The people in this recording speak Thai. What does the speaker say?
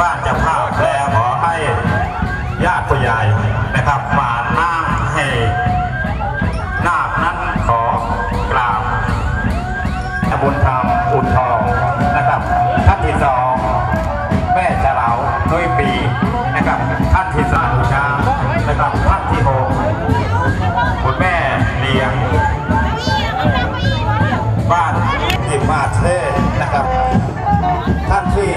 บ้านเจ้าภาพและขอให้ญาติผู้ใหญ่นะครับมานั่งให้นาคนั้นขอกราบบุญธรรมอุดทองนะครับท่านที่สองแม่จะเหลาด้วยปีนะครับท่านที่สามชานะครับท่านที่หกคุณแม่เลี้ยง บ้านอิมาเทนะครับ ท่านที่